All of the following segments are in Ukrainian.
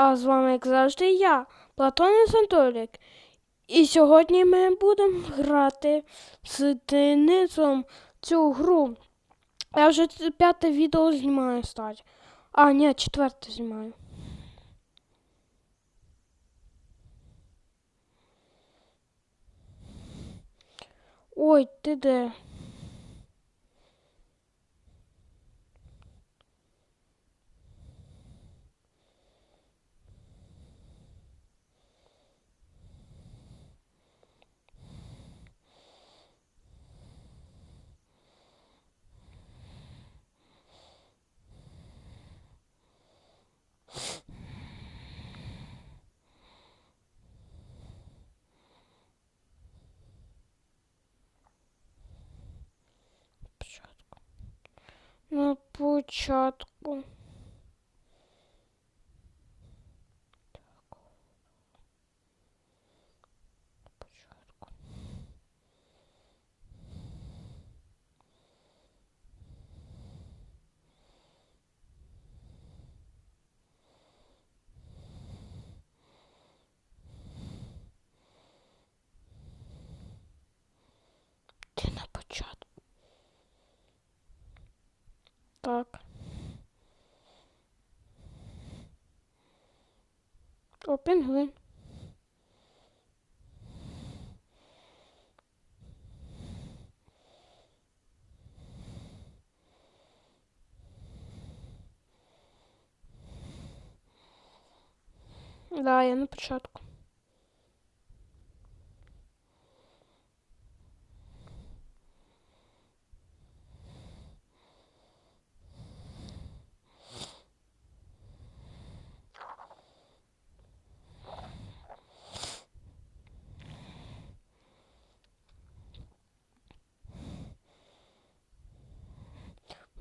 А з вами, як завжди, я, Платон Анатолік. І сьогодні ми будемо грати з Денисом цю гру. Я вже п'яте відео знімаю стать. А, ні, четверте знімаю. Ой, ти де? На початку. Так. Початку. Ти на початку. Так. О, пінгвин. Да, я на початку.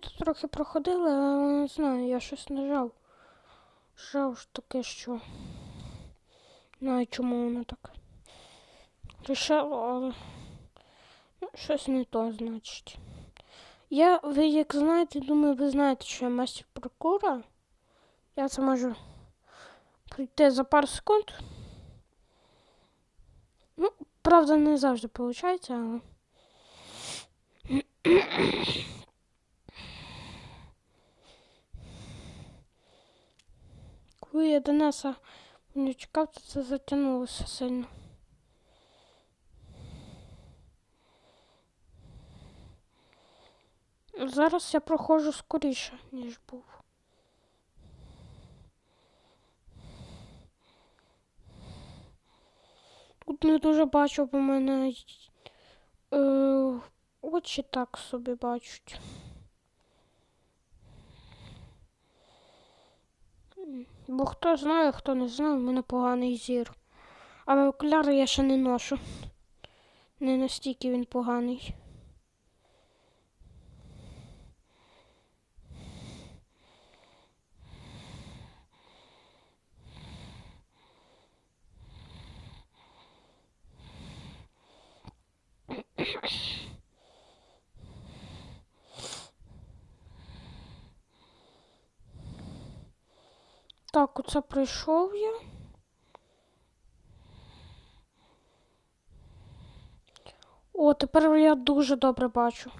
Тут трохи проходили, але не знаю, я щось нажав. Жав ж таке, що. Знаю, чому воно так. Рішало, але. Ну, щось не то, значить. Я, ви як знаєте, думаю, ви знаєте, що я мастер прокура. Я це можу пройти за пару секунд. Ну, правда, не завжди виходить, але. Коли я Дениса не чекав, то це затягнулося сильно. Зараз я проходжу скоріше, ніж був. Тут не дуже бачу, бо мене е, очі так собі бачать. Бо хто знає, хто не знає, в мене поганий зір. Але окуляри я ще не ношу. Не настільки він поганий. Так, оце пройшов я. О, тепер я дуже добре бачу.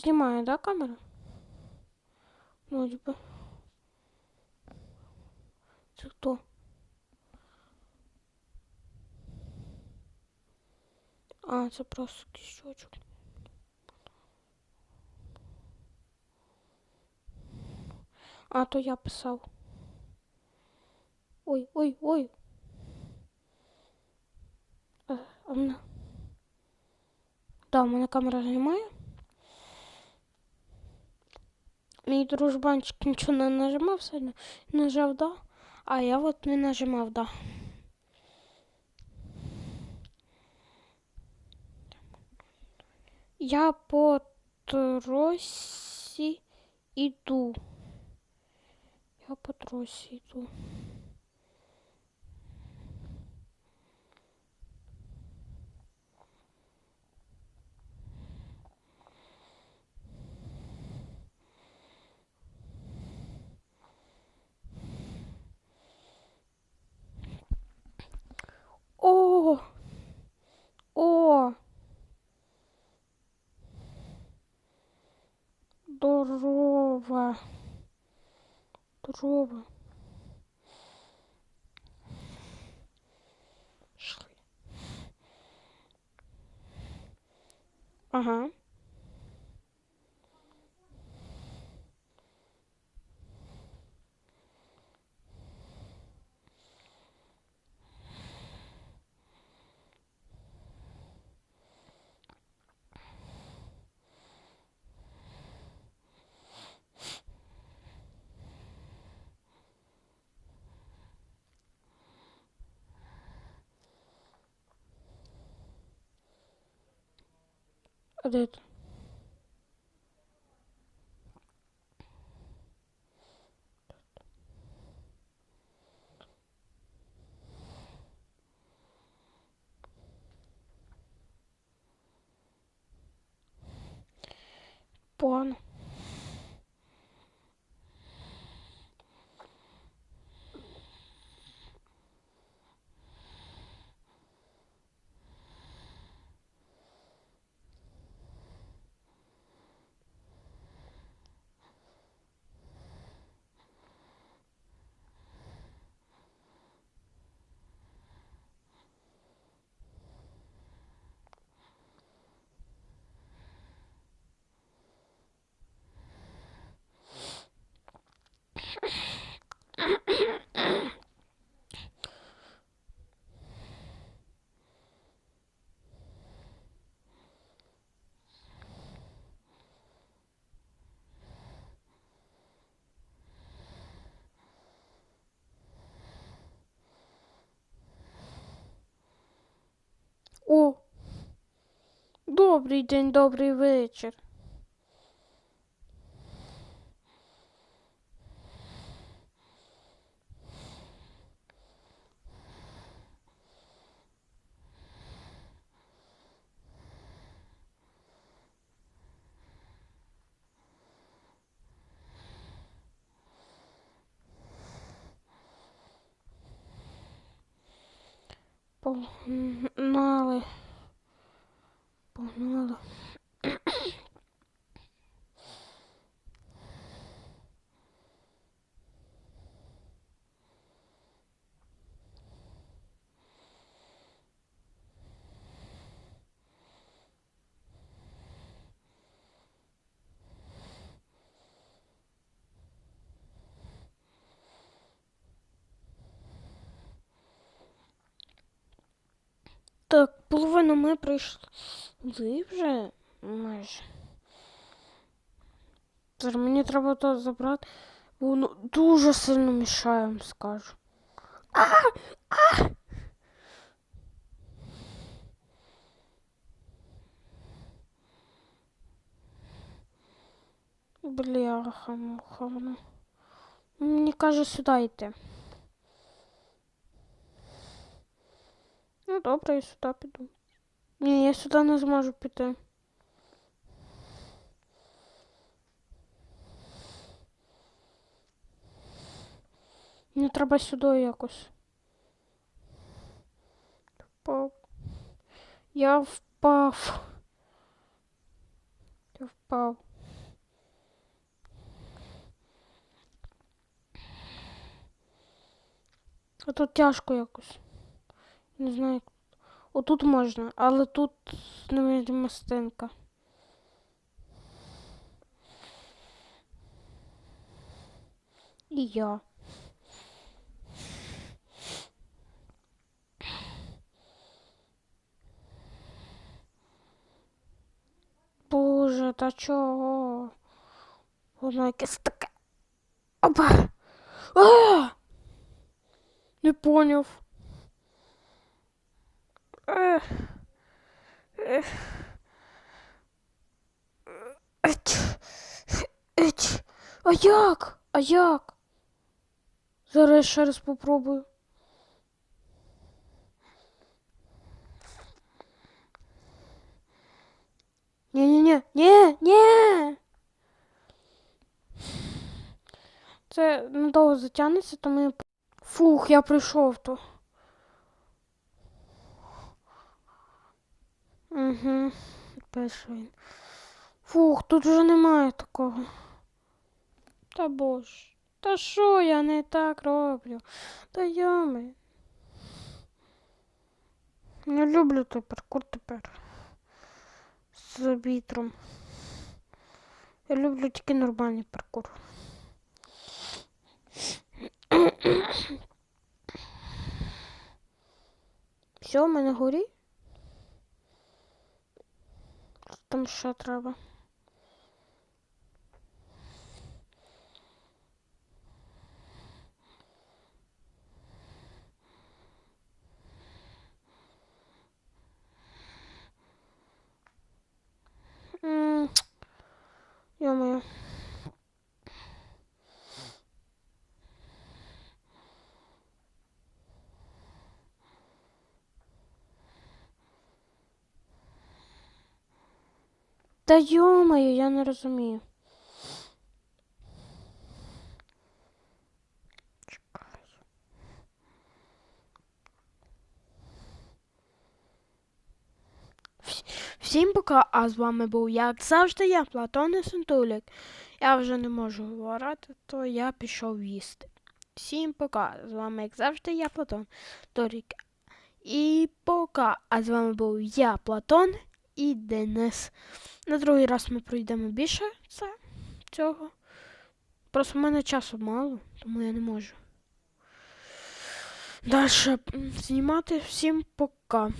знімає, да, камера? Вроді би. Це хто? А, це просто кісточок. А, то я писав. Ой, ой, ой. А, а мене... Да, у мене камера знімає. Мій дружбанчик нічого не нажимав сильно, Нажав да, а я от не нажимав да. Я по тросі іду. Я по тросі йду. О! О! Здорово. Шли. Ага. А де ти? Погано. О! Добрий день, добрий вечір. Погнали. Погнали. Так, половину ми пройшли вже майже. Зараз мені треба то забрати, бо воно дуже сильно мішає, скажу. А! А! Бляха, муха, воно. Мені каже сюди йти. Добре, я сюди піду. Ні, я сюди не зможу піти. Мені треба сюди якось. Впав. Я впав. Я впав. А тут тяжко якось. Не знаю. як. Отут можна, але тут невидима стінка. І я. Боже, та чого? Воно якесь таке. Опа! А! Не поняв. А як? А як? Зараз я ще раз попробую. Ні-ні-ні, ні, ні. Це надовго затягнеться, то ми. Фух, я прийшов то. Угу. Перший. Фух, тут вже немає такого. Та бож. Та що я не так роблю? Та ями. Не люблю той паркур тепер. З вітром. Я люблю тільки нормальний паркур. Все, ми на горі? Що Там ще треба. Та ё-моё, я не розумію. Всім пока, а з вами був, як завжди, я, Платон Сентулік. Я вже не можу говорити, то я пішов їсти. Всім пока, з вами, як завжди, я, Платон, Торік. І пока, а з вами був я, Платон і Денис. На другий раз ми пройдемо більше це, цього. Просто в мене часу мало, тому я не можу. Далі знімати. Всім пока.